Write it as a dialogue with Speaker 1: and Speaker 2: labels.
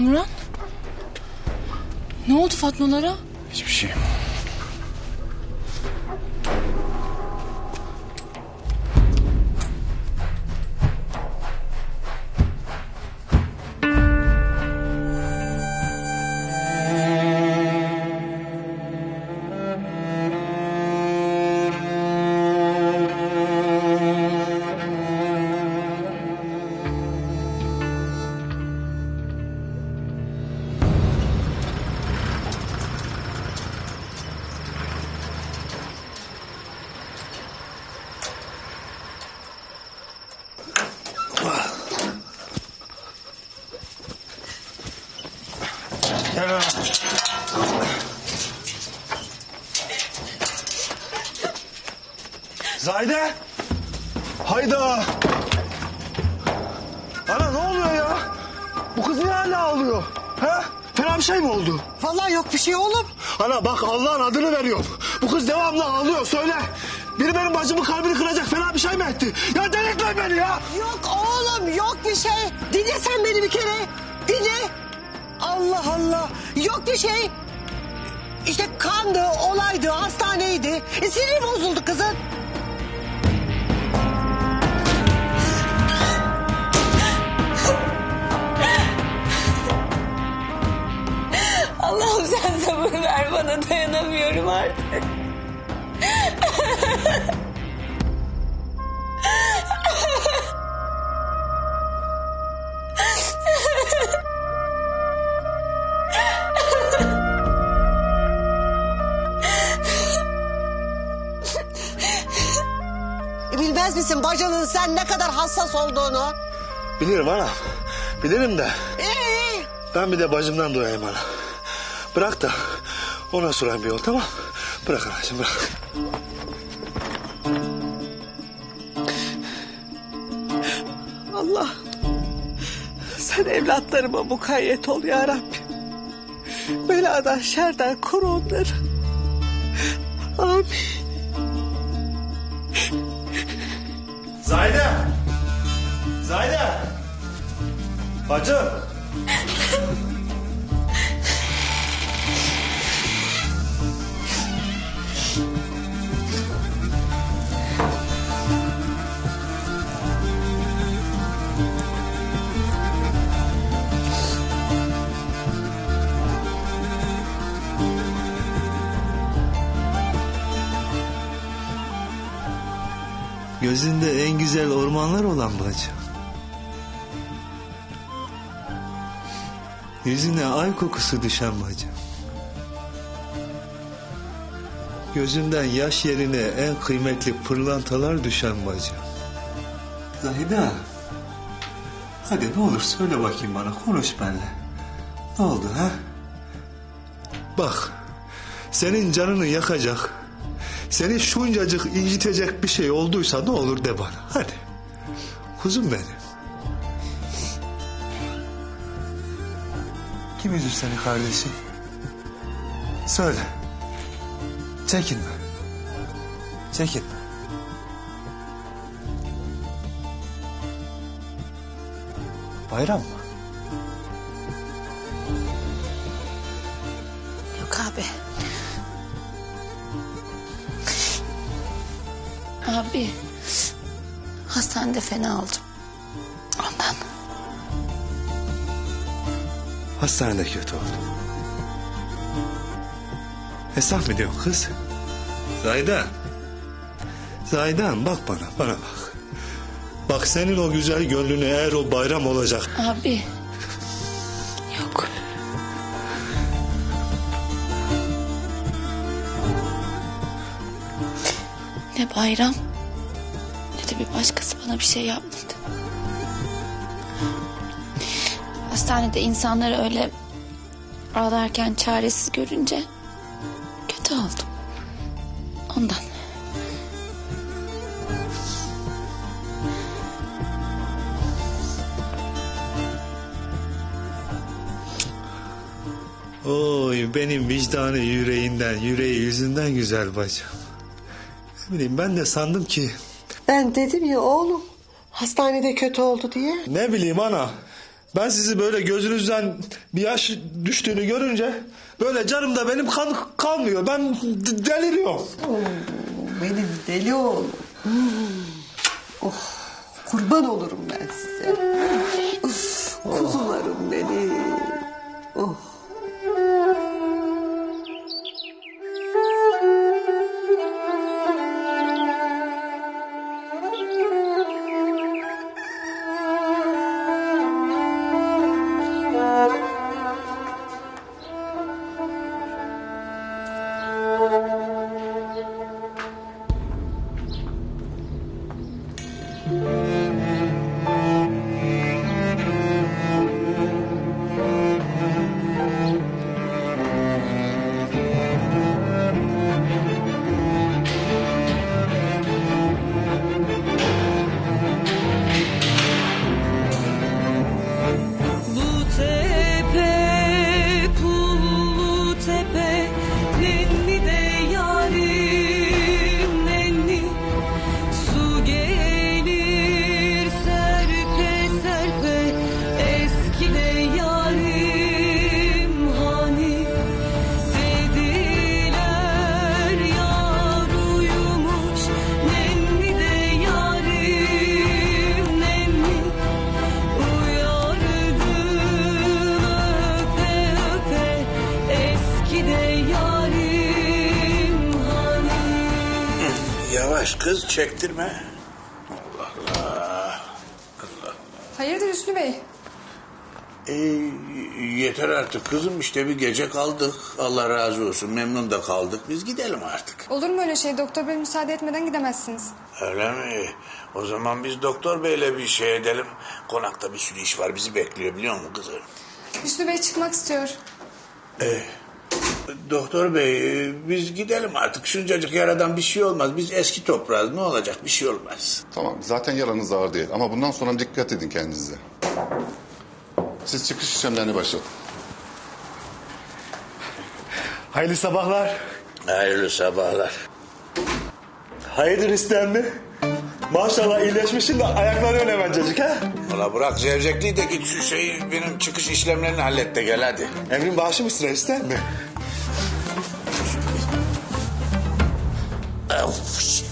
Speaker 1: Kamuran? Ne oldu Fatmalara?
Speaker 2: Hiçbir şey.
Speaker 3: Zayde! Hayda! Ana ne oluyor ya? Bu kız niye hala ağlıyor? He? Fena bir şey mi oldu?
Speaker 4: Vallahi yok bir şey oğlum.
Speaker 3: Ana bak Allah'ın adını veriyorum. Bu kız devamlı ağlıyor söyle. Biri benim bacımın kalbini kıracak fena bir şey mi etti? Ya delirtme beni ya!
Speaker 4: Yok oğlum yok bir şey. Dinle sen beni bir kere. Dinle. Allah Allah. Yok bir şey. İşte kandı, olaydı, hastaneydi. E, siniri bozuldu kızın.
Speaker 5: Bana dayanamıyorum artık.
Speaker 4: Bilmez misin bacanın sen ne kadar hassas olduğunu?
Speaker 3: Bilirim ana. Bilirim de.
Speaker 4: Ee,
Speaker 3: Ben bir de bacımdan duyayım ana. Bırak da ona sorayım bir yol tamam Bırak anacığım bırak.
Speaker 4: Allah. Sen evlatlarıma mukayyet ol ya Rabbim. Beladan şerden koru onları. Amin.
Speaker 3: Zayde! Zayde! Bacım!
Speaker 6: Gözünde en güzel ormanlar olan bacı. Yüzüne ay kokusu düşen bacı. Gözünden yaş yerine en kıymetli pırlantalar düşen bacı. Zahide. Hadi ne olur söyle bakayım bana konuş benimle. Ne oldu ha? Bak senin canını yakacak seni şuncacık incitecek bir şey olduysa ne olur de bana. Hadi. Kuzum benim. Kim üzdü seni kardeşim? Söyle. Çekinme. Çekinme. Bayram mı?
Speaker 5: Yok abi. Abi. Hastanede fena oldum. Ondan.
Speaker 6: Hastanede kötü oldu. Hesap mı diyorsun kız? Zayda. Zaydan bak bana, bana bak. Bak senin o güzel gönlüne eğer o bayram olacak.
Speaker 5: Abi. Yok. Ne bayram ne de bir başkası bana bir şey yapmadı. Hastanede insanları öyle ağlarken çaresiz görünce kötü oldum. Ondan.
Speaker 6: Oy benim vicdanı yüreğinden, yüreği yüzünden güzel bacım. Bileyim ben de sandım ki
Speaker 4: Ben dedim ya oğlum hastanede kötü oldu diye.
Speaker 6: ne bileyim ana.
Speaker 4: Ben sizi böyle gözünüzden bir yaş düştüğünü görünce böyle canımda benim kan kalmıyor. Ben deliriyorum.
Speaker 7: Benim deli oğlum. Oh, kurban olurum ben size.
Speaker 2: Yavaş kız çektirme.
Speaker 8: Hayırdır Hüsnü Bey?
Speaker 2: Ee, yeter artık kızım işte bir gece kaldık. Allah razı olsun memnun da kaldık. Biz gidelim artık.
Speaker 8: Olur mu öyle şey? Doktor Bey müsaade etmeden gidemezsiniz.
Speaker 2: Öyle mi? O zaman biz doktor beyle bir şey edelim. Konakta bir sürü iş var bizi bekliyor biliyor musun kızım?
Speaker 8: Hüsnü Bey çıkmak istiyor.
Speaker 2: Doktor bey e, biz gidelim artık. Şuncacık yaradan bir şey olmaz. Biz eski toprağız ne olacak bir şey olmaz.
Speaker 9: Tamam zaten yaranız ağır değil ama bundan sonra dikkat edin kendinize. Siz çıkış işlemlerini başlatın.
Speaker 4: Hayırlı sabahlar.
Speaker 2: Hayırlı sabahlar.
Speaker 4: Hayırdır istendi? Maşallah iyileşmişsin de ayakları öne hemencecik ha?
Speaker 2: Valla bırak zevzekliği de git şu şeyi benim çıkış işlemlerini hallet de gel hadi.
Speaker 4: Emrin bağışı mı sıra ister mi?
Speaker 2: povos.